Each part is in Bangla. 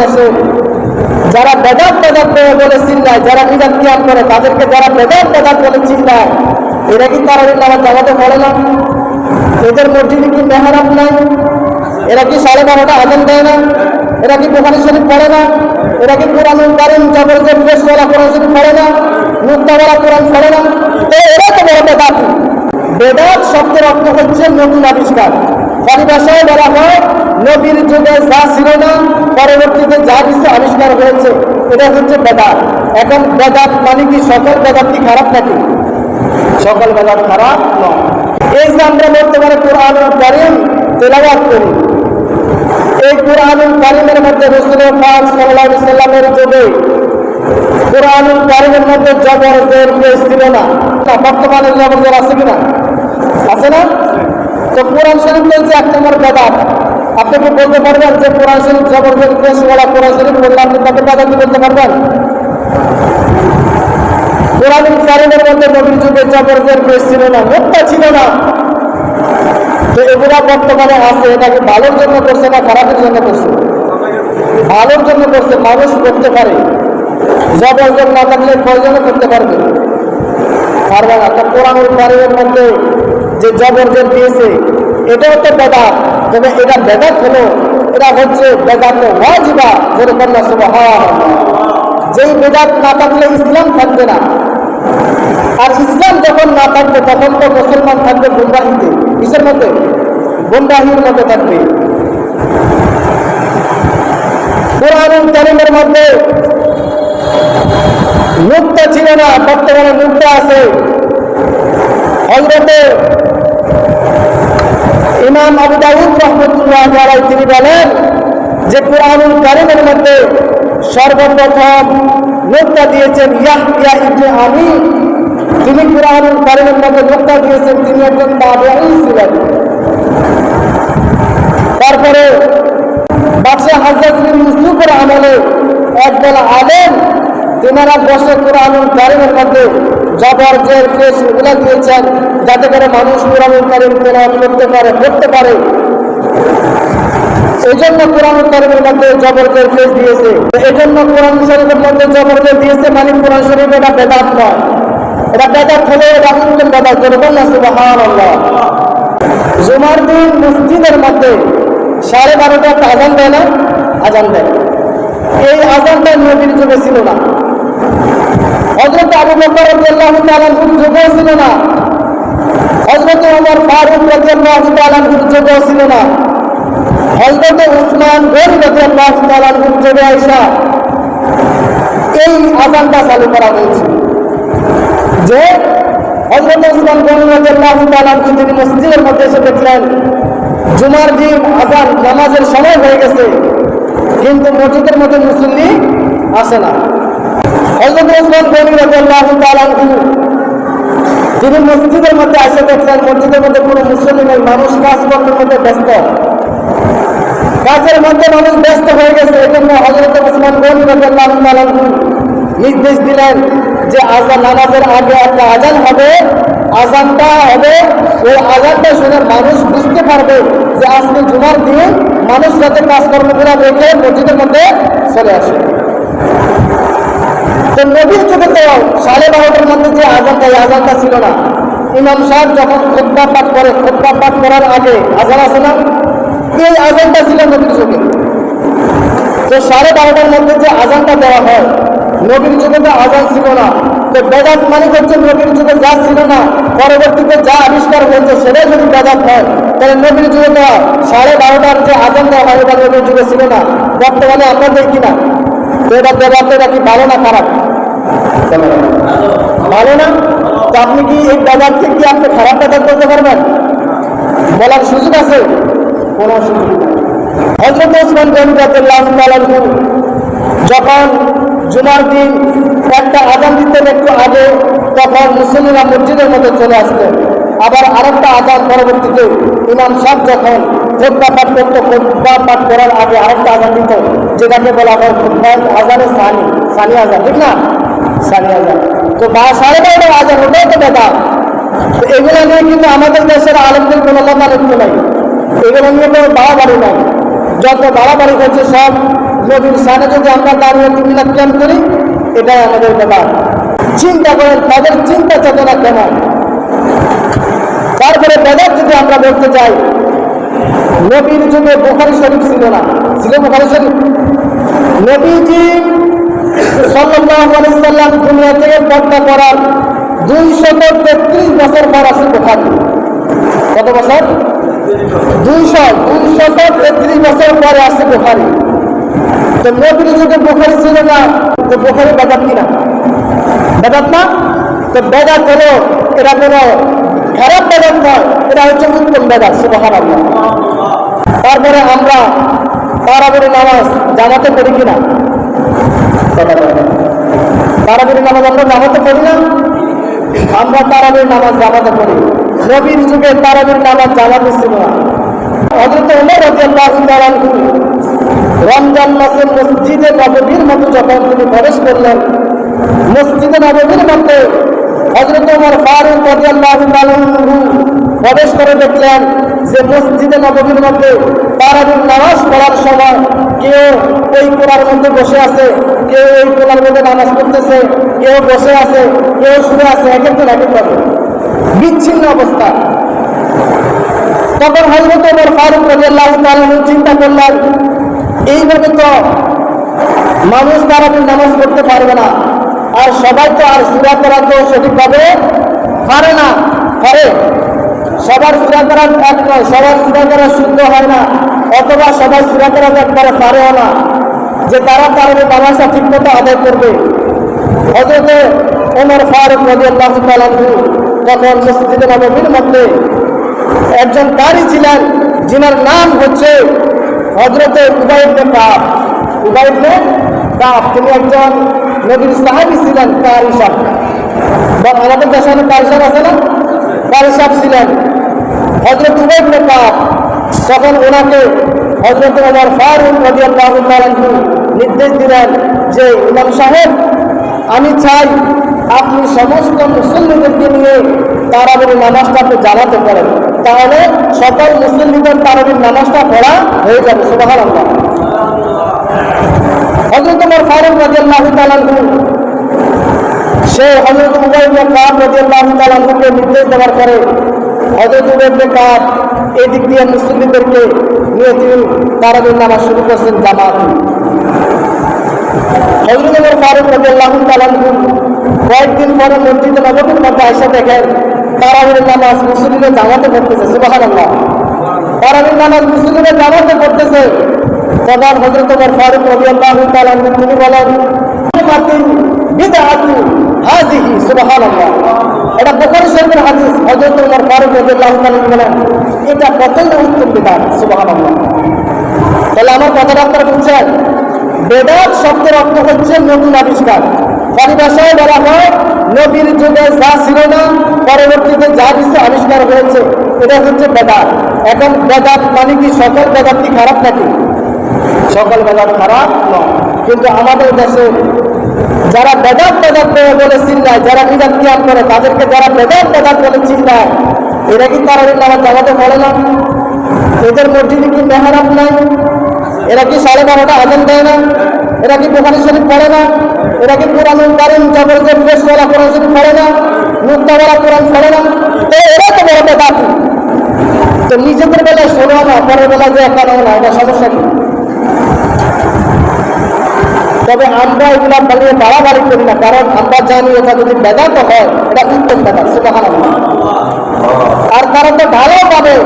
দেশে যারা বেদাত বেদাত বলে চিল্লায় যারা বিদাত কিয়াম করে, তাদেরকে যারা বেদাত বেদাত বলে চিল্লায় এরা কি তারা নামাজ জামাতে পড়ে না? এদের মসজিদে কি মেহরাব নাই? এরা কি সাড়ে বারোটা আজান দেয় না? এরা কি বোখারি শরীফ পড়ে না? এরা কি কোরআন কারিম জবরদস্ত পেশওয়ালা কোরআন শরীফ পড়ে না? মুক্তাওয়ালা কোরআন পড়ে না? তো এরা তো বড় বেদাত। বেদাত শব্দের অর্থ হচ্ছে নতুন আবিষ্কার। পরিভাষায় বলা হয়, নবীর যুগে যা ছিল না, পরবর্তীতে যা কিছু আবিষ্কার হয়েছে, এটা হচ্ছে বেদাত। এখন বেদাত মানে কি? সকল বেদাত কি খারাপ নাকি? সকল বেদাত খারাপ নয়। এই যে আমরা বর্তমানে কোরআন কারিম তেলাওয়াত করি, এই কোরআনুল কারিমের মধ্যে রসুল পাক সাল্লাহ সাল্লামের যুগে কোরআনুল কারিমের মধ্যে জবর জোর ছিল না। বর্তমানে জবর জোর আছে কিনা? আছে না? তো কোরআন শরীফ বলছে, এক নম্বর বেদাত। আপনি কি বলতে পারবেন যে কোরআন শরীফ জবর জোর পেশ বলা কোরআন শরীফ বললে আপনি তাকে বেদাতি বলতে পারবেন? কোরআনুল কারিমের মধ্যে নবীর যুগে জবর জোর ছিল না মুক্তা ছিল না। তো এগুলা বর্তমানে আছে, এটাকে ভালোর জন্য করছে না খারাপের জন্য করছে? ভালোর জন্য করছে, মানুষ করতে পারে। জবরজন না থাকলে প্রয়োজনে করতে পারবে পারবে না, তো কোরআনুল কারিমের মধ্যে যে জবরজন দিয়েছে, এটাও তো বেদাত। তবে এটা বেদাত হলো, এটা হচ্ছে বেদাত ওয়াজিবা যেটা কন্যা সুবাহ যেই বেদাত না থাকলে ইসলাম থাকবে না। আর ইসলাম যখন না থাকবে, তখন তো মুসলমান থাকবে গুমরাহিতে। কিসের মধ্যে? গুমরাহির মধ্যে থাকবে। কোরআনুল কারিমের মধ্যে মুক্ত ছিল না, বর্তমানে মুক্ত আছে। হজরতে ইমাম আবু দাউদ রহমতুল্লাহ তিনি বলেন যে কোরআনুল কারিমের মধ্যে সর্বপ্রথম মুক্তা দিয়েছেন ইয়াহ ইয়া ইবনে আমি তিনি কোরআনুল কারিমের মধ্যে মুক্তা দিয়েছেন, তিনি একজন তাবেঈ ছিলেন। তারপরে বাদশাহ হাজরত ইউসুফের আমলে একদল আলেম, তেনারা বসে কোরআনুল কারিমের মধ্যে জবর জের পেশ এগুলো দিয়েছেন যাতে করে মানুষ কোরআনুল কারিম তেলাওয়াত করতে পারে পড়তে পারে। এই জন্য কোরআন কারিমের মধ্যে জবর জের দিয়েছে। এই জন্য কোরআন শরীফের মধ্যে জবর জের দিয়েছে মানে কোরআন শরীফ এটা বেদাত নয়। এটা বেদাত হলে এটা উত্তম বেদাত যেরকম না সুবাহান জুমার দিন মসজিদের মধ্যে সাড়ে বারোটা আজান দেয় না? আজান দেয়। এই আজানটা নবীর যুগে ছিল না। হজরত আবু বকর রাদিয়াল্লাহু তাআলার যুগেও ছিল না। হজরত ওমর ফারুক রাদিয়াল্লাহু তাআলার যুগেও ছিল না। হজরত উসমান গনি রাদিয়াল্লাহু তাআলার যুগে আয়েশা এই আজানটা চালু করা হয়েছে। যে হজরত উসমান গনি রাদিয়াল্লাহু তাআলার তিনি মসজিদের মধ্যে এসে দেখলেন, জুমার দিন আজান নামাজের সময় হয়ে গেছে, কিন্তু মসজিদের মধ্যে মুসল্লি আসে না। তিনি মসজিদের মধ্যে আসে দেখলেন, মসজিদের মধ্যে কোনো মুসল্লি নেই, মানুষ কাজকর্মের মধ্যে ব্যস্ত। কাজের মধ্যে মানুষ ব্যস্ত হয়ে গেছে, এই জন্য হজরত ওসমান গনি রাদিয়াল্লাহু নির্দেশ দিলেন যে আজান নামাজের আগে একটা আজান হবে আজানটা হবে, ওই আজানটা শুনে মানুষ বুঝতে পারবে যে আজকে জুমার দিন মানুষ যাতে কাজকর্মগুলো দেখে মসজিদের মধ্যে চলে আসে। তো নবীর যুগে তো সাড়ে বারোটার মধ্যে যে আজানটা, এই আজানটা ছিল না। ইমাম সাহেব যখন খোদ্া পাঠ করে খোদ্া পাঠ করার আগে আজান আছে না? এই আজানটা ছিল নবীর যুগে তো সাড়ে বারোটার মধ্যে যে আজানটা দেওয়া হয়, নবীর যুগে তো আজান ছিল না। তো বেদাত মানে হচ্ছে নবীর যুগে যা ছিল না, পরবর্তীতে যা আবিষ্কার হয়েছে সেটাই যদি বেদাত হয়, তাহলে নবীর যুগে তো সাড়ে বারোটার যে আজান দেওয়া হয়, এটা নবীর যুগে ছিল না। বর্তমানে আমরা দেখি না? তো এটা বেদাত এটা কি ভালো না খারাপ? ভালো না? তো আপনি কি এই বেদাতকে কি আপনি খারাপ বেদাত বলতে পারবেন? বলার সুযোগ আছে? কোনো সুযোগ হজরত ওসমান গনি রাদিয়াল্লাহু যখন জুমার দিন একটা আজান দিতেন একটু আগে, তখন মুসলিমরা মসজিদের মধ্যে চলে আসতেন। আবার আরেকটা আজান পরবর্তীতে ইমাম সাহেব যখন খোদ্া পাঠ করতো খোদ্া পাঠ করার আগে আরেকটা আজান দিত যেটাকে বলা হয় খোদ্া আজানে সানি সানি আজান, ঠিক না? সানি আজান তো বা সাড়ে বারোটার আজান ওটাও তো বেদা তো এগুলো নিয়ে কিন্তু আমাদের দেশের আলমদের কোনো মতানৈক্য নাই। এগুলো নিয়ে কোনো বাড়াবাড়ি নাই। যত বাড়াবাড়ি হচ্ছে সব নবীর সামনে যদি আমরা দাঁড়িয়ে মিলাদ ক্যাম্প করি, এটাই আমাদের ব্যাপার। চিন্তা করেন তাদের চিন্তা চেতনা কেমন? তারপরে বেদাত যদি আমরা বলতে চাই, নবীর যুগে বোখারি শরীফ ছিল না। ছিল বোখারি শরীফ? নবীজি সাল্লাম দুনিয়া থেকে পর্দা করার দুইশত তেত্রিশ বছর পর আছে বোখারি কত বছর? দুইশো দুইশত তেত্রিশ বছর পরে আসছে বোখারি। তো নবীর যুগে বোখারি ছিল না, তো বোখারি বেদাত কিনা? বেদাত না? তো বেদাত হলো, এটা কোনো খারাপ বেদাত নয়, এটা হচ্ছে উত্তম বেদাত আল্লাহ তারপরে আমরা তারাবির নামাজ জামাতে পড়ি কিনা? তারাবির নামাজ আমরা জামাতে পড়ি না? আমরা তারাবির নামাজ জামাতে পড়ি। নবীর যুগে তারাবির নামাজ জামাতে ছিল না। রমজান মাসে মসজিদে নববীর মতো যখন তিনি প্রবেশ করলেন, মসজিদে নববীর মধ্যে হজরত উমর ফারুক রাদিয়াল্লাহু প্রবেশ করে দেখলেন যে মসজিদে নববীর মধ্যে তারাবির নামাজ পড়ার সময় কেউ ওই কোলার মধ্যে বসে আছে, কেউ ওই কোলার মধ্যে নামাজ পড়তেছে, কেউ বসে আছে, কেউ শুয়ে আছে এক একজন এক একভাবে বিচ্ছিন্ন অবস্থা। তখন হজরত ওমর ফারুক রাদিয়াল্লাহু তাআলা চিন্তা করলেন, এইভাবে তো মানুষ তারাবির নামাজ পড়তে পারবে না, আর সবাই তো আর সুরা করা তো সঠিকভাবে পারে না, পারে। সবার সুরা এক নয়, সবার সুরা করা শুদ্ধ হয় না, অথবা সবাই সুরা করা একবারে পারেও না, যে তারা তারাবির নামাজটা ঠিক মতো আদায় করবে। হজরতে ওমর ফারুক তাআলা তখন মসজিদে নববীর মধ্যে একজন কারি ছিলেন, যিনার নাম হচ্ছে হজরতে উবাইবনে কাপ উবাইবনে কাপ তিনি একজন নবীর সাহাবি ছিলেন তার সাহেব বা আমাদের দেশে কারি সাহেব আছে না? কারি সাহেব ছিলেন হজরত উবাইবনে কাপ তখন ওনাকে হজরত ওমর ফারুক রাদিয়াল্লাহু তাআলা নির্দেশ দিলেন যে, ইমাম সাহেব, আমি চাই আপনি সমস্ত মুসল্লিদেরকে নিয়ে তারাবির নামাজটা আপনি জানাতে পারেন তাহলে সকল মুসল্লিদের তারাবির নামাজটা পড়া হয়ে যাবে। সুবাহান আল্লাহ হজরত আমার ফারুক রাজিয়াল্লাহ তালানহু সে হজরত উবাইবনে কাব তালানহুকে নির্দেশ দেওয়ার পরে হজরত উবাইবনে কাব এই দিক দিয়ে মুসল্লিদেরকে নিয়ে তিনি তারাবির নামাজ শুরু করছেন জামাত। হজরত উমর ফারুক রাদিয়াল্লাহু তাআলা আনহু কয়েকদিন পরে মসজিদে নববীর মধ্যে এসে দেখেন তারাবির নামাজ মুসলিমের জামাতে পড়তেছে, সুবহানাল্লাহ। তারাবির নামাজ মুসলিমের জামাতে পড়তেছে। তখন হজরত উমর ফারুক রাদিয়াল্লাহু তাআলা তিনি বলেন এটা তাহলে আমার শব্দের অর্থ হচ্ছে নতুন আবিষ্কার। পরিভাষায় বলা হয়, নবীর যুগে যা ছিল না, পরবর্তীতে যা কিছু আবিষ্কার হয়েছে, এটা হচ্ছে বেদাত। এখন বেদাত মানে কি? সকল বেদাত কি খারাপ নাকি? সকল বেদাত খারাপ নয়। কিন্তু আমাদের দেশে যারা বেদাত বেদাত বলে চিন্তায়, যারা বিদাত কিয়াম করে, তাদেরকে যারা বেদাত বেদাত বলে চিন্তায়, এরা কি তারা আমার জামাতে পড়ে না? এদের মসজিদে কি মেহরাব নাই? এরা কি সাড়ে বারোটা আজান দেয় না? এরা কি বোখারি শরীফ পড়ে না? এরা কি কোরআন কারিম জবরদস্ত ফেসওয়ালা কোরআন শরীফ পড়ে না? মুক্তাওয়ালা কোরআন পড়ে না? তো এরা তো বড় বেদাতি। তো নিজেদের বেলায় শোনো না, পরের বেলায় যে একা না, এটা সমস্যা কি? তবে আমরা এগুলা বানিয়ে বাড়াবাড়ি করি না, কারণ আমরা জানি এটা যদি বেদাত হয়, এটা উত্তম বেদাত সেটা আর তারা তো ভালো পাবে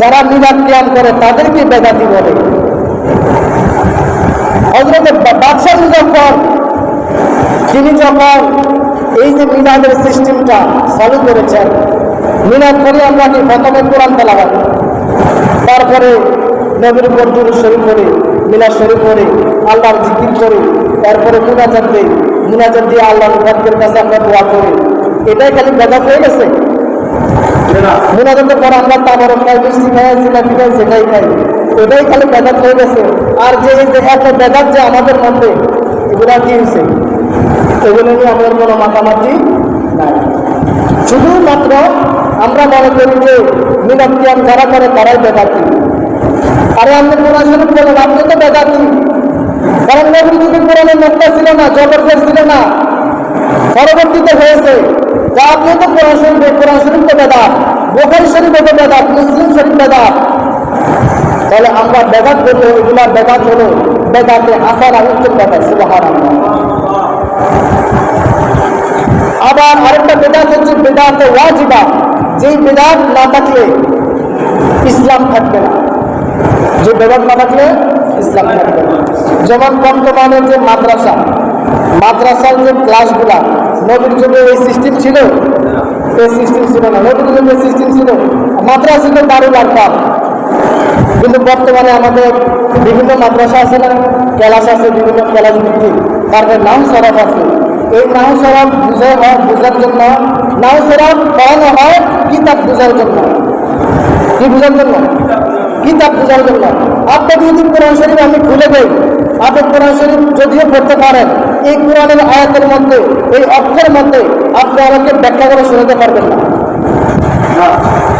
যারা মিলাদ ক্যাম করে, তাদেরকে বেদাতি বলে। হজরত বাদশাহ মুজফর তিনি যখন এই যে মিলাদের সিস্টেমটা চালু করেছেন মিলাদ করে আমরা কি প্রথমে কোরআন তেলাবাদ তারপরে নবীর উপর দুরু শরীফ পড়ি মিলাদ শরীফ পড়ি আল্লাহর জিকির করি তারপরে মুনাজাত দিই মুনাজাত দিয়ে আল্লাহর ভক্তের কাছে আমরা দোয়া করি। এটাই খালি বেদাত হয়ে গেছে? মুনাজাতের পর আমরা তামারক খাই মিষ্টি খাই জিলাপি খাই সেটাই খাই এটাই খালি বেদাত হয়ে গেছে। আর যে এত বেদাত যে আমাদের মধ্যে এগুলা কি হয়েছে এগুলো নিয়ে আমাদের কোনো মাতামাতি নাই। শুধুমাত্র আমরা মনে করি যে মিলাদ যারা করে তারাই বেদাতি। আরে আপনি কোরআন শরীফ বলেন আপনি তো বেদাতি। কারণ নবীর যুগে কোরআনের নোকটা ছিল না, জবরদস্ত ছিল না। পরবর্তীতে হয়েছে তা আপনি তো কোরআন শরীফ কোরআন শরীফ তো বেদাত, বোখারি শরীফ তো বেদাত, মুসলিম শরীফ বেদাত। তাহলে আমরা বেদাত করলে এগুলা বেদাত হলো বেদাতে আসার উত্তম বেদাত সুবাহান আবার আরেকটা বেদাত হচ্ছে বেদাতে ওয়াজিবা, যেই বেদাত না থাকলে ইসলাম থাকবে না। যে বেদাত না থাকলে ইসলাম থাকবে যেমন বর্তমানে যে মাদ্রাসা, মাদ্রাসার যে ক্লাসগুলা, নবীর যুগে এই সিস্টেম ছিল? এই সিস্টেম ছিল না। নবীর যুগে সিস্টেম ছিল? মাদ্রাসা ছিল দারুল আরকাম কিন্তু বর্তমানে আমাদের বিভিন্ন মাদ্রাসা আছে না, ক্লাস আছে বিভিন্ন ক্লাস ভিত্তিক। তারপরে নাম সরফ আছে। এই নাম সরফ বুঝে হয়, বোঝার জন্য। নাম সরফ পড়ানো হয় কিতাব বোঝার জন্য। কি বোঝার জন্য? কিতাব বোঝার জন্য। আপনাকে যদি কোরআন শরীফ আমি খুলে দেই আপনি কোরআন শরীফ যদিও পড়তে পারেন, এই কোরআনের আয়াতের মধ্যে, এই অর্থের মধ্যে আপনি আমাকে ব্যাখ্যা করে শোনাতে পারবেন না।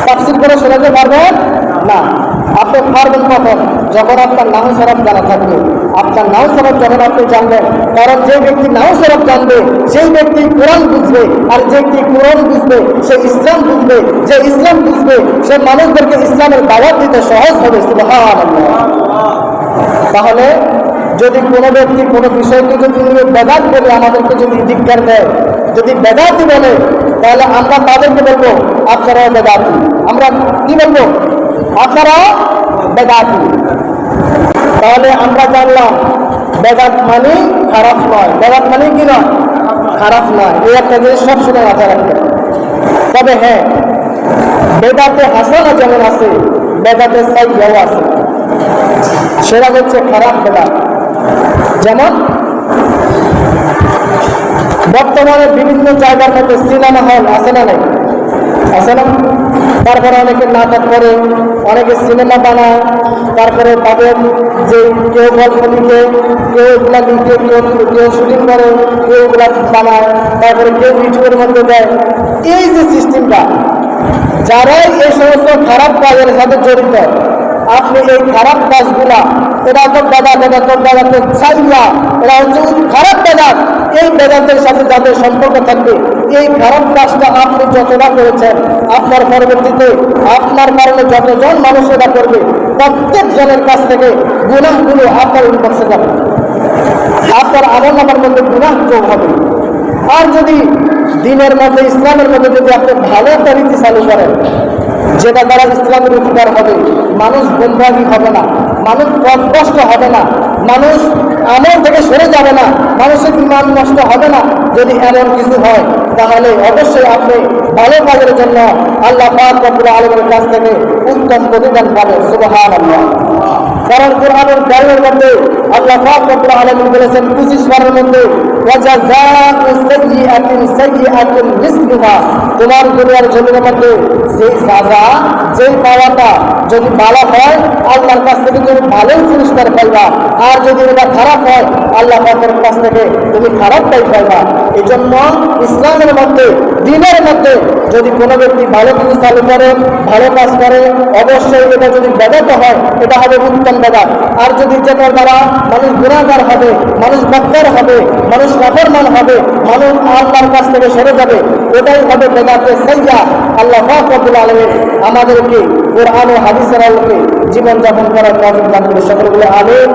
তাফসিল করে শোনাতে পারবেন? না। আপনি পারবেন কখন? যখন আপনার নাম সরব জানা থাকবে। আপনার নাম সরব যখন আপনি জানবেন, কারণ যে ব্যক্তি নাম সরব জানবে, সেই ব্যক্তি কোরআন বুঝবে, আর যে ব্যক্তি কোরআন বুঝবে, সে ইসলাম বুঝবে, যে ইসলাম বুঝবে, সে মানুষদেরকে ইসলামের দাওয়াত দিতে সহজ হবে তাহলে যদি কোনো ব্যক্তি কোনো বিষয়কে যদি বেদাত করে আমাদেরকে যদি ধিক্কার দেয়, যদি বেদাতি বলে, তাহলে আমরা তাদেরকে বলব, আপনারাও বেদাতি আমরা কি বলব? আপনারাও বেদাতি তাহলে আমরা জানলাম, বেদাত মানে খারাপ নয়। বেদাত মানে কি নয়? খারাপ নয়। এই একটা জিনিস সবসময় মাথায় রাখবেন তবে হ্যাঁ বেদাতে হাসানা যেমন আছে? বেদাতে সাইয়াও আছে। সেটা হচ্ছে খারাপ বেদাত। যেমন, বর্তমানে বিভিন্ন জায়গার মধ্যে সিনেমা হল আছে না নাই? আছে না তারপরে অনেকে নাটক করে, অনেকে সিনেমা বানায়, তারপরে তাদের যে কেউ গল্প লিখে, কেউ এগুলা লিখে, কেউ কেউ শুটিং করে, কেউ এগুলা বানায়, তারপরে কেউ ইউটিউবের মধ্যে দেয়। এই যে সিস্টেমটা যারাই এই সমস্ত খারাপ কাজের সাথে জড়িত আপনি এই খারাপ কাজগুলা এরা তো দাদা দাদা তো দাদা তো চাইয়া এরা হচ্ছে খারাপ বেদাত। এই বেদাতের সাথে যাদের সম্পর্ক থাকবে, এই খারাপ কাজটা আপনি যতটা করেছেন, আপনার পরবর্তীতে, আপনার কারণে যতজন মানুষ এটা করবে প্রত্যেক জনের কাছ থেকে গুণাগুলো আপনার ইনবক্সে যাবে। আপনার আমল নামার মধ্যে গুণাহ যোগ হবে। আর যদি দিনের মধ্যে, ইসলামের মধ্যে যদি আপনি ভালো একটা রীতি চালু করেন যেটা দ্বারা ইসলামের উপকার হবে, মানুষ বন্ধুয়াগি হবে না, মানুষ কষ্ট হবে না, মানুষ আমল থেকে সরে যাবে না, মানুষের ইমান নষ্ট হবে না, যদি এমন কিছু হয়, তাহলে অবশ্যই আপনি ভালো কাজের জন্য আল্লাহ পাক রব্বুল আলমের কাছ থেকে উত্তম প্রতিদান পাবেন সুবহান কারণ কোরআনের গাড়ির মধ্যে আল্লাহ পাক রব্বুল আলামিন বলেছেন 25 বারের মধ্যে তোমার দুনিয়ার মধ্যে সেই সাজা যেই পাওয়াটা যদি ভালো হয়, আল্লাহর কাছ থেকে তুমি ভালোই পুরস্কার পাইবা। আর যদি এটা খারাপ হয়, আল্লাহ পাকের কাছ থেকে তুমি খারাপটাই পাইবা। এই জন্য ইসলামের মধ্যে, দিনের মধ্যে যদি কোনো ব্যক্তি ভালো কিছু চালু করে, ভালো কাজ করে, অবশ্যই এটা যদি বেদাত হয়, এটা হবে উত্তম বেদাত আর যদি যেটার দ্বারা মানুষ গুণাগার হবে, মানুষ বক্তার হবে, মানুষ নাফরমান হবে, মানুষ আল্লাহর কাছ থেকে সরে যাবে। ওটাই হবে বেদাতে সাইয়া। আল্লাহ ফাকরুল আলমের আমাদেরকে কোরআন ও হাদিসের আলোকে জীবনযাপন করার কাজ করে সকলগুলো আমিন।